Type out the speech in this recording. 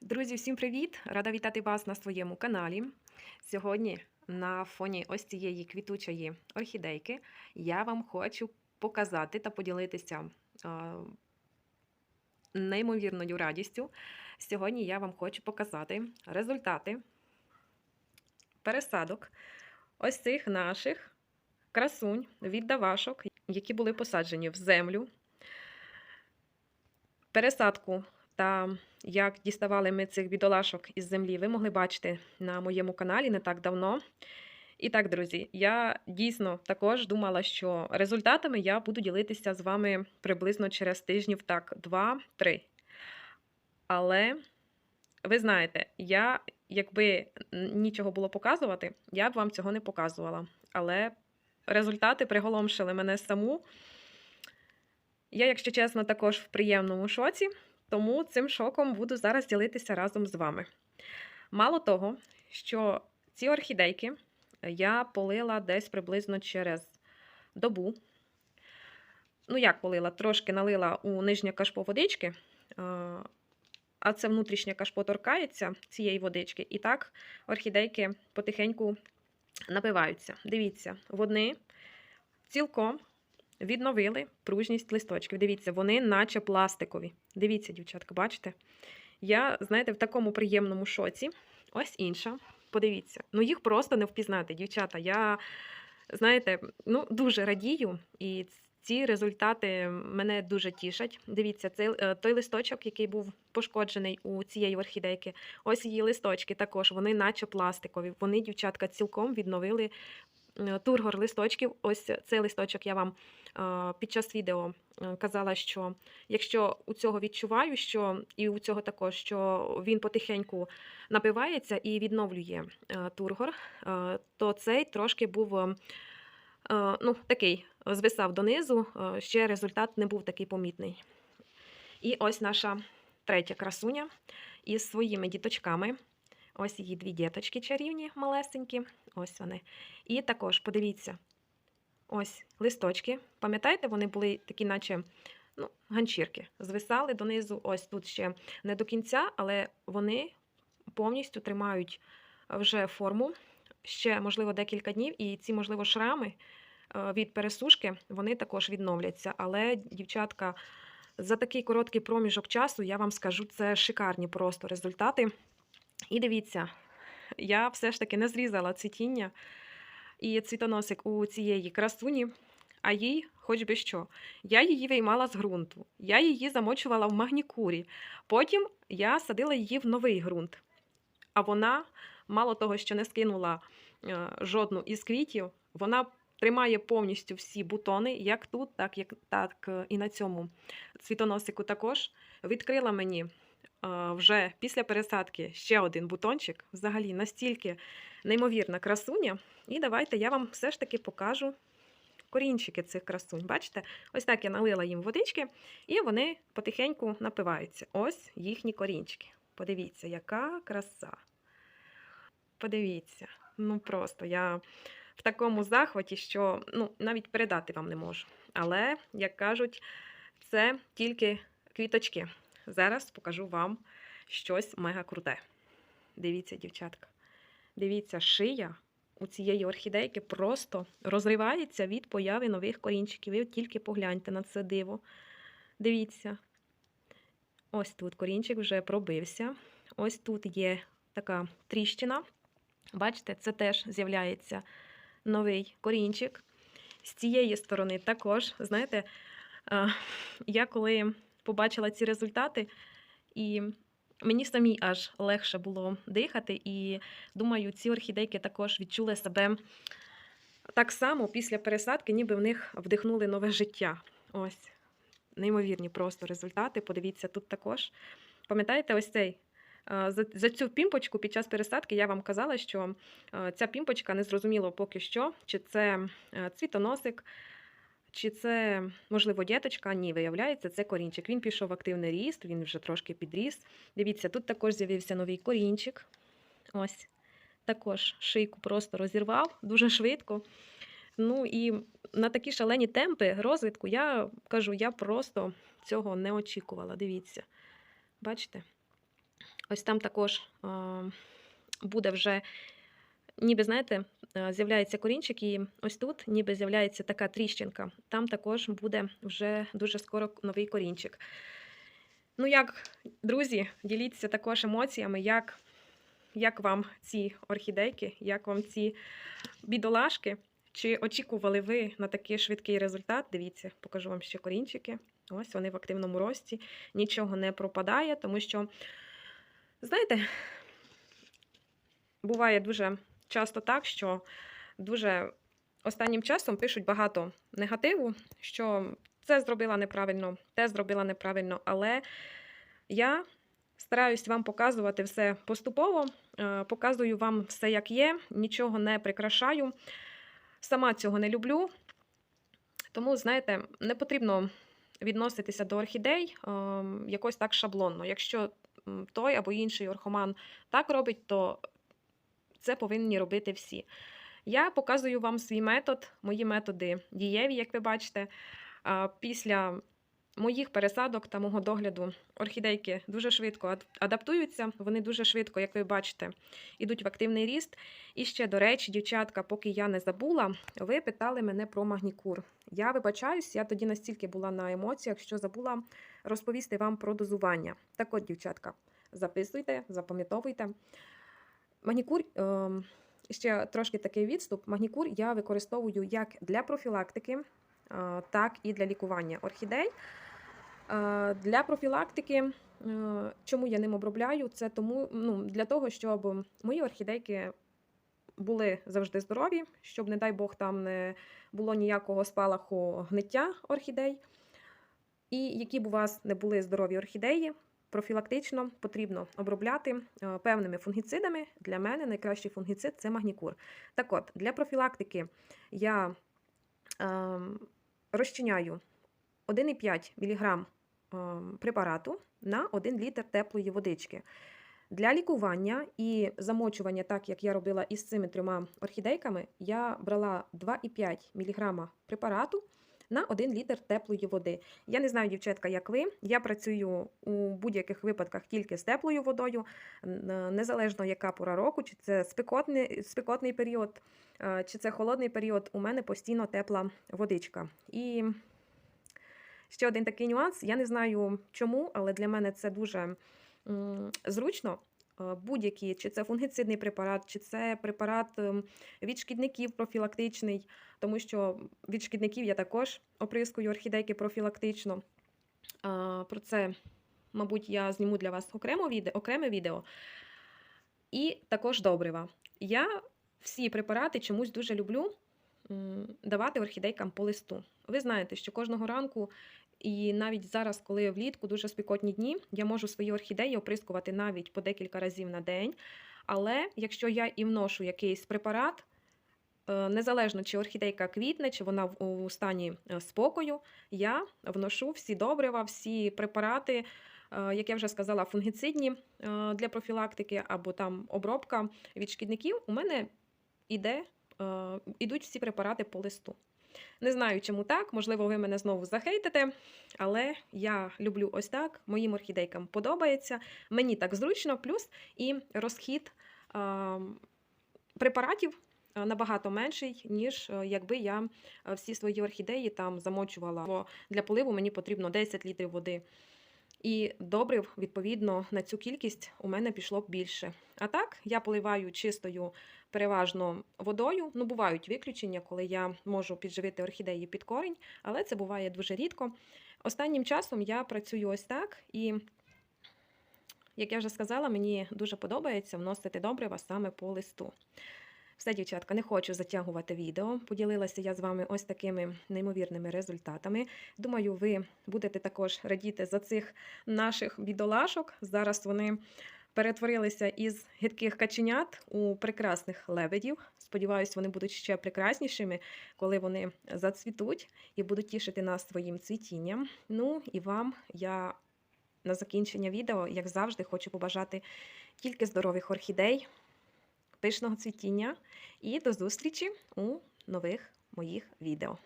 Друзі, всім привіт! Рада вітати вас на своєму каналі. Сьогодні на фоні ось цієї квітучої орхідейки я вам хочу показати та поділитися неймовірною радістю. Сьогодні я вам хочу показати результати пересадок ось цих наших красунь від давашок, які були посаджені в землю. Пересадку та як діставали ми цих бідолашок із землі, ви могли бачити на моєму каналі не так давно. І так, друзі, я дійсно також думала, що результатами я буду ділитися з вами приблизно через тижнів так, 2-3. Але ви знаєте, я, якби нічого було показувати, я б вам цього не показувала. Але результати приголомшили мене саму. Я, якщо чесно, також в приємному шоці. Тому цим шоком буду зараз ділитися разом з вами. Мало того, що ці орхідейки я полила десь приблизно через добу. Ну, як полила? Трошки налила у нижнє кашпо водички, а це внутрішнє кашпо торкається цієї водички. І так орхідейки потихеньку напиваються. Дивіться, вони цілком відновили пружність листочків. Дивіться, вони наче пластикові. Дивіться, дівчатка, бачите? Я, знаєте, в такому приємному шоці. Ось інша. Подивіться. Ну, їх просто не впізнати, дівчата. Я, знаєте, ну, дуже радію, і ці результати мене дуже тішать. Дивіться, цей той листочок, який був пошкоджений у цієї орхідейки, ось її листочки також, вони наче пластикові. Вони, дівчатка, цілком відновили тургор листочків. Ось цей листочок я вам під час відео казала, що якщо у цього відчуваю, що і у цього також, що він потихеньку напивається і відновлює тургор, то цей трошки був ну, такий, звисав донизу, ще результат не був такий помітний. І ось наша третя красуня із своїми діточками. Ось її дві діточки чарівні, малесенькі. Ось вони. І також, подивіться, ось листочки. Пам'ятаєте, вони були такі, наче ну, ганчірки. Звисали донизу, ось тут ще не до кінця, але вони повністю тримають вже форму. Ще, можливо, декілька днів, і ці, можливо, шрами від пересушки вони також відновляться. Але, дівчатка, за такий короткий проміжок часу, я вам скажу, це шикарні просто результати. І дивіться, я все ж таки не зрізала цвітіння і цвітоносик у цієї красуні, а їй, хоч би що, я її виймала з ґрунту, я її замочувала в магнікурі. Потім я садила її в новий ґрунт. А вона, мало того, що не скинула е, жодну із квітів, вона тримає повністю всі бутони, як тут, так, як, так і на цьому цвітоносику також. Відкрила мені вже після пересадки ще один бутончик. Взагалі настільки неймовірна красуня. І давайте я вам все ж таки покажу корінчики цих красунь. Бачите? Ось так я налила їм водички, і вони потихеньку напиваються. Ось їхні корінчики. Подивіться, яка краса. Подивіться, ну просто я в такому захваті, що ну, навіть передати вам не можу. Але, як кажуть, це тільки квіточки. Зараз покажу вам щось мега круте. Дивіться, дівчатка. Дивіться, шия у цієї орхідейки просто розривається від появи нових корінчиків. Ви тільки погляньте на це диво. Дивіться. Ось тут корінчик вже пробився. Ось тут є така тріщина. Бачите, це теж з'являється новий корінчик. З цієї сторони також, знаєте, я коли побачила ці результати, і мені самій аж легше було дихати. І думаю, ці орхідейки також відчули себе так само після пересадки, ніби в них вдихнули нове життя. Ось, неймовірні просто результати. Подивіться, тут також. Пам'ятаєте, ось цей. За, за цю пімпочку під час пересадки я вам казала, що ця пімпочка не зрозуміло поки що, чи це цвітоносик, чи це, можливо, діточка? Ні, виявляється, це корінчик. Він пішов в активний ріст, він вже трошки підріс. Дивіться, тут також з'явився новий корінчик. Ось. Також шийку просто розірвав дуже швидко. Ну і на такі шалені темпи розвитку я кажу, я просто цього не очікувала. Дивіться. Бачите? Ось там також буде вже, ніби, знаєте, з'являється корінчик, і ось тут ніби з'являється така тріщинка. Там також буде вже дуже скоро новий корінчик. Ну, як, друзі, діліться також емоціями, як, як вам ці орхідейки, як вам ці бідолашки. Чи очікували ви на такий швидкий результат? Дивіться, покажу вам ще корінчики. Ось вони в активному рості, нічого не пропадає, тому що, знаєте, буває дуже часто так, що дуже останнім часом пишуть багато негативу, що це зробила неправильно, те зробила неправильно, але я стараюсь вам показувати все поступово, е, показую вам все, як є, нічого не прикрашаю. Сама цього не люблю. Тому, знаєте, не потрібно відноситися до орхідей е, якось так шаблонно. Якщо той або інший орхоман так робить, то це повинні робити всі. Я показую вам свій метод, мої методи дієві, як ви бачите. Після моїх пересадок та мого догляду орхідейки дуже швидко адаптуються, вони дуже швидко, як ви бачите, йдуть в активний ріст. І ще, до речі, дівчатка, поки я не забула, ви питали мене про магнікур. Я вибачаюсь, я тоді настільки була на емоціях, що забула розповісти вам про дозування. Так от, дівчатка, записуйте, запам'ятовуйте. Магнікур, ем, ще трошки такий відступ. Магнікур я використовую як для профілактики, е, так і для лікування орхідей. Е, Для профілактики, е, чому я ним обробляю, це тому, ну, для того, щоб мої орхідейки були завжди здорові, щоб, не дай Бог, там не було ніякого спалаху гниття орхідей. І які б у вас не були здорові орхідеї, профілактично потрібно обробляти е, певними фунгіцидами. Для мене найкращий фунгіцид це магнікур. Так от, для профілактики я ем, розчиняю 1,5 мг препарату на 1 літр теплої водички. Для лікування і замочування, так як я робила із цими трьома орхідейками, я брала 2,5 мг препарату на 1 літр теплої води. Я не знаю, дівчатка, як ви. Я працюю у будь-яких випадках тільки з теплою водою, незалежно яка пора року, чи це спекотний, спекотний період, е, чи це холодний період, у мене постійно тепла водичка. І ще один такий нюанс. Я не знаю чому, але для мене це дуже зручно. Е, Будь-які, чи це фунгіцидний препарат, чи це препарат ем, від шкідників профілактичний, тому що від шкідників я також оприскую орхідейки профілактично. Про це, мабуть, я зніму для вас окреме відео. І також добрива. Я всі препарати чомусь дуже люблю давати орхідейкам по листу. Ви знаєте, що кожного ранку, і навіть зараз, коли влітку дуже спекотні дні, я можу свої орхідеї оприскувати навіть по декілька разів на день. Але якщо я і вношу якийсь препарат, е, незалежно чи орхідейка квітне, чи вона у стані е, спокою, я вношу всі добрива, всі препарати, е, як я вже сказала, фунгіцидні для профілактики або там обробка від шкідників, у мене іде, е, ідуть всі препарати по листу. Не знаю, чому так, можливо, ви мене знову захейтите, але я люблю ось так. Моїм орхідейкам подобається. Мені так зручно, плюс і розхід е, препаратів е, набагато менший, ніж е, якби я е, всі свої орхідеї там замочувала. Бо для поливу мені потрібно 10 літрів води. І добрив, відповідно, на цю кількість у мене пішло б більше. А так, я поливаю чистою переважно водою. Ну, бувають виключення, коли я можу підживити орхідеї під корінь, але це буває дуже рідко. Останнім часом я працюю ось так, і, як я вже сказала, мені дуже подобається вносити добрива саме по листу. Все, дівчатка, не хочу затягувати відео. Поділилася я з вами ось такими неймовірними результатами. Думаю, ви будете також радіти за цих наших бідолашок. Зараз вони перетворилися із гидких каченят у прекрасних лебедів. Сподіваюсь, вони будуть ще прекраснішими, коли вони зацвітуть і будуть тішити нас своїм цвітінням. Ну і вам я на закінчення відео, як завжди, хочу побажати тільки здорових орхідей, пишного цвітіння і до зустрічі у нових моїх відео.